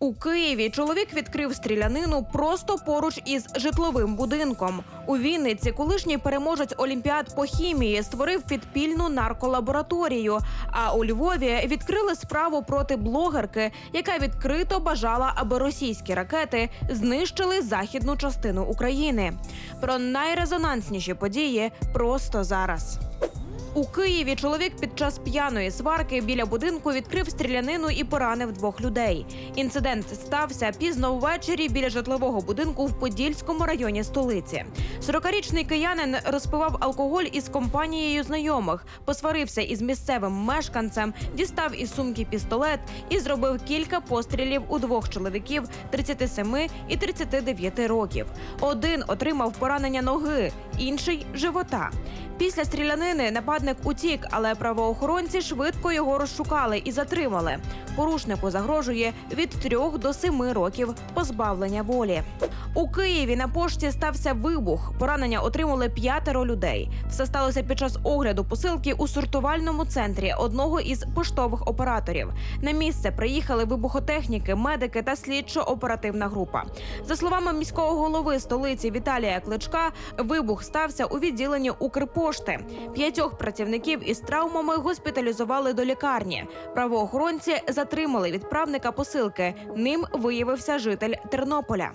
У Києві чоловік відкрив стрілянину просто поруч із житловим будинком. У Вінниці колишній переможець Олімпіад по хімії створив підпільну нарколабораторію. А у Львові відкрили справу проти блогерки, яка відкрито бажала, аби російські ракети знищили західну частину України. Про найрезонансніші події просто зараз. У Києві чоловік під час п'яної сварки біля будинку відкрив стрілянину і поранив двох людей. Інцидент стався пізно ввечері біля житлового будинку в Подільському районі столиці. 40-річний киянин розпивав алкоголь із компанією знайомих, посварився із місцевим мешканцем, дістав із сумки пістолет і зробив кілька пострілів у двох чоловіків 37 і 39 років. Один отримав поранення ноги, інший живота. Після стрілянини нападник утік, але правоохоронці швидко його розшукали і затримали. Порушнику загрожує від трьох до семи років позбавлення волі. У Києві на пошті стався вибух. Поранення отримали п'ятеро людей. Все сталося під час огляду посилки у сортувальному центрі одного із поштових операторів. На місце приїхали вибухотехніки, медики та слідчо-оперативна група. За словами міського голови столиці Віталія Кличка, вибух стався у відділенні Укрпошти. П'ятьох працівників із травмами госпіталізували до лікарні. Правоохоронці затримали відправника посилки. Ним виявився житель Тернополя.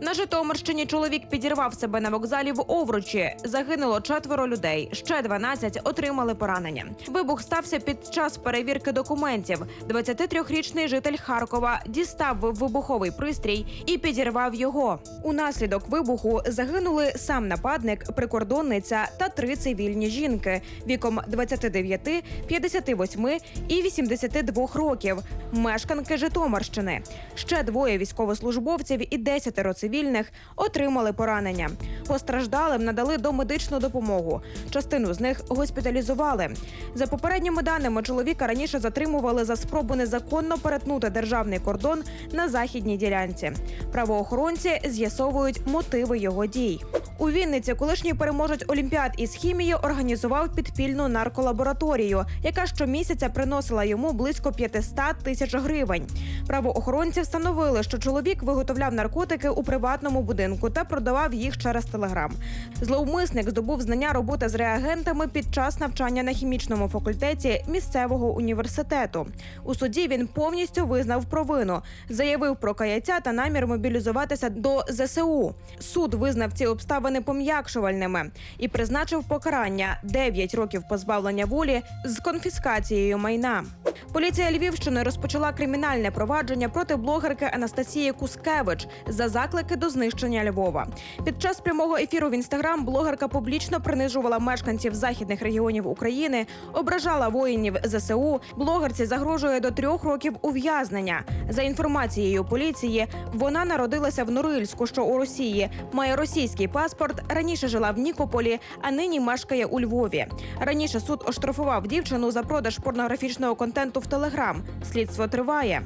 На Житомирщині чоловік підірвав себе на вокзалі в Овручі. Загинуло четверо людей. Ще 12 отримали поранення. Вибух стався під час перевірки документів. 23-річний житель Харкова дістав вибуховий пристрій і підірвав його. Унаслідок вибуху загинули сам нападник, прикордонниця та три цивільні жінки віком 29, 58 і 82 років. Мешканки Житомирщини. Ще двоє військовослужбовців і десятеро цивільних отримали поранення. Постраждалим надали домедичну допомогу. Частину з них госпіталізували. За попередніми даними, чоловіка раніше затримували за спробу незаконно перетнути державний кордон на західній ділянці. Правоохоронці з'ясовують мотиви його дій. У Вінниці колишній переможець Олімпіад із хімії організував підпільну нарколабораторію, яка щомісяця приносила йому близько 500 тисяч гривень. Правоохоронці встановили, що чоловік виготовляв наркотики у приватному будинку та продавав їх через телеграм. Зловмисник здобув знання роботи з реагентами під час навчання на хімічному факультеті місцевого університету. У суді він повністю визнав провину, заявив про каяття та намір мобілізуватися до ЗСУ. Суд визнав ці обставини пом'якшувальними і призначив покарання 9 років позбавлення волі з конфіскацією майна. Поліція Львівщини розпочала кримінальне провадження проти блогерки Анастасії Кускевич за заклики до знищення Львова. Під час прямого ефіру в інстаграм блогерка публічно принижувала мешканців західних регіонів України, ображала воїнів ЗСУ. Блогерці загрожує до трьох років ув'язнення. За інформацією поліції, вона народилася в Норильську, що у Росії, має російський паспорт. Раніше жила в Нікополі, а нині мешкає у Львові. Раніше суд оштрафував дівчину за продаж порнографічного контенту в Телеграм. Слідство триває.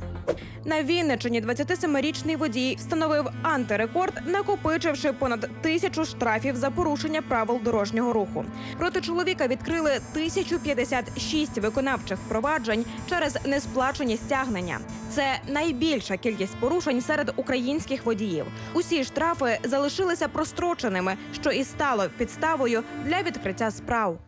На Вінниччині 27-річний водій встановив антирекорд, накопичивши понад тисячу штрафів за порушення правил дорожнього руху. Проти чоловіка відкрили 1056 виконавчих проваджень через несплачені стягнення. Це найбільша кількість порушень серед українських водіїв. Усі штрафи залишилися простроченими, що і стало підставою для відкриття справ.